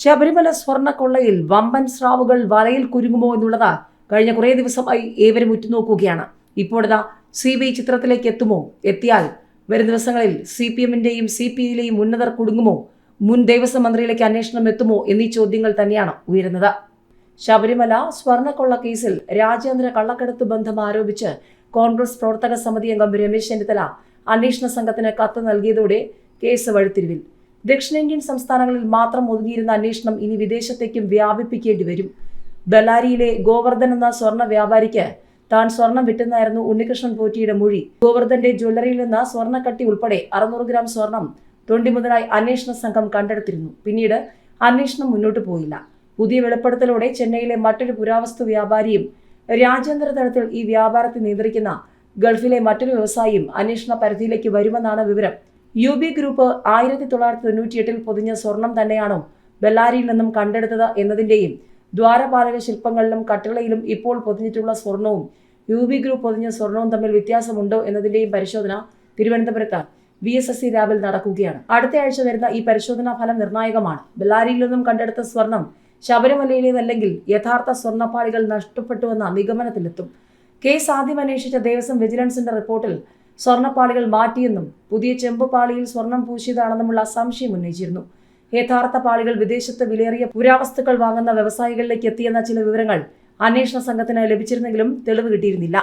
ശബരിമല സ്വർണക്കൊള്ളയിൽ വമ്പൻ സ്രാവുകൾ വലയിൽ കുരുങ്ങുമോ എന്നുള്ളത് കഴിഞ്ഞ കുറേ ദിവസമായി ഏവരും ഉറ്റുനോക്കുകയാണ്. ഇപ്പോഴതാ സി ബി ഐ ചിത്രത്തിലേക്ക് എത്തുമോ? എത്തിയാൽ വരും ദിവസങ്ങളിൽ സി പി എമ്മിന്റെയും സി പി ഐയിലെയും ഉന്നതർ കുടുങ്ങുമോ? മുൻ ദേവസ്വം മന്ത്രിയിലേക്ക് അന്വേഷണം എത്തുമോ എന്നീ ചോദ്യങ്ങൾ തന്നെയാണ് ഉയരുന്നത്. ശബരിമല സ്വർണക്കൊള്ള കേസിൽ രാജ്യാന്തര കള്ളക്കടത്ത് ബന്ധം ആരോപിച്ച് കോൺഗ്രസ് പ്രവർത്തക സമിതി അംഗം രമേശ് ചെന്നിത്തല അന്വേഷണ സംഘത്തിന് കത്ത് നൽകിയതോടെ കേസ് വഴിത്തിരിവിൽ. ദക്ഷിണേന്ത്യൻ സംസ്ഥാനങ്ങളിൽ മാത്രം ഒതുങ്ങിയിരുന്ന അന്വേഷണം ഇനി വിദേശത്തേക്കും വ്യാപിപ്പിക്കേണ്ടി വരും. ബെല്ലാരിയിലെ ഗോവർദ്ധൻ എന്ന സ്വർണ വ്യാപാരിക്ക് താൻ സ്വർണം വിറ്റെന്നായിരുന്നു ഉണ്ണികൃഷ്ണൻ പോറ്റിയുടെ മൊഴി. ഗോവർദ്ധന്റെ ജ്വല്ലറിയിൽ നിന്ന് സ്വർണക്കട്ടി ഉൾപ്പെടെ അറുന്നൂറ് ഗ്രാം സ്വർണം തൊണ്ടിമുതലായി അന്വേഷണ സംഘം കണ്ടെടുത്തിരുന്നു. പിന്നീട് അന്വേഷണം മുന്നോട്ട് പോയില്ല. പുതിയ വെളിപ്പെടുത്തലോടെ ചെന്നൈയിലെ മറ്റൊരു പുരാവസ്തു വ്യാപാരിയും രാജ്യാന്തര തലത്തിൽ ഈ വ്യാപാരത്തെ നിയന്ത്രിക്കുന്ന ഗൾഫിലെ മറ്റൊരു വ്യവസായിയും അന്വേഷണ പരിധിയിലേക്ക് വരുമെന്നാണ് വിവരം. യു ബി ഗ്രൂപ്പ് ആയിരത്തി തൊള്ളായിരത്തി തൊണ്ണൂറ്റിയെട്ടിൽ പൊതിഞ്ഞ സ്വർണം തന്നെയാണോ ബെല്ലാരിയിൽ നിന്നും കണ്ടെടുത്തത് എന്നതിന്റെയും ദ്വാരപാലക ശില്പങ്ങളിലും കട്ടിളയിലും ഇപ്പോൾ പൊതിഞ്ഞിട്ടുള്ള സ്വർണവും യു ബി ഗ്രൂപ്പ് പൊതിഞ്ഞ സ്വർണവും തമ്മിൽ വ്യത്യാസമുണ്ടോ എന്നതിന്റെയും പരിശോധന തിരുവനന്തപുരത്ത് വി എസ് എസ് സി ലാബിൽ നടക്കുകയാണ്. അടുത്ത ആഴ്ച വരുന്ന ഈ പരിശോധനാ ഫലം നിർണായകമാണ്. ബെല്ലാരിയിൽ നിന്നും കണ്ടെടുത്ത സ്വർണം ശബരിമലയിലേതല്ലെങ്കിൽ യഥാർത്ഥ സ്വർണപ്പാളികൾ നഷ്ടപ്പെട്ടുവെന്ന നിഗമനത്തിലെത്തും. കേസ് ആദ്യം അന്വേഷിച്ച ദേവസ്വം വിജിലൻസിന്റെ റിപ്പോർട്ടിൽ സ്വർണപ്പാളികൾ മാറ്റിയെന്നും പുതിയ ചെമ്പ് പാളിയിൽ സ്വർണം പൂശിയതാണെന്നുമുള്ള സംശയം ഉന്നയിച്ചിരുന്നു. യഥാർത്ഥ പാളികൾ വിദേശത്ത് വിലയേറിയ പുരാവസ്തുക്കൾ വാങ്ങുന്ന വ്യവസായികളിലേക്ക് എത്തിയെന്ന ചില വിവരങ്ങൾ അന്വേഷണ സംഘത്തിന് ലഭിച്ചിരുന്നെങ്കിലും തെളിവ് കിട്ടിയിരുന്നില്ല.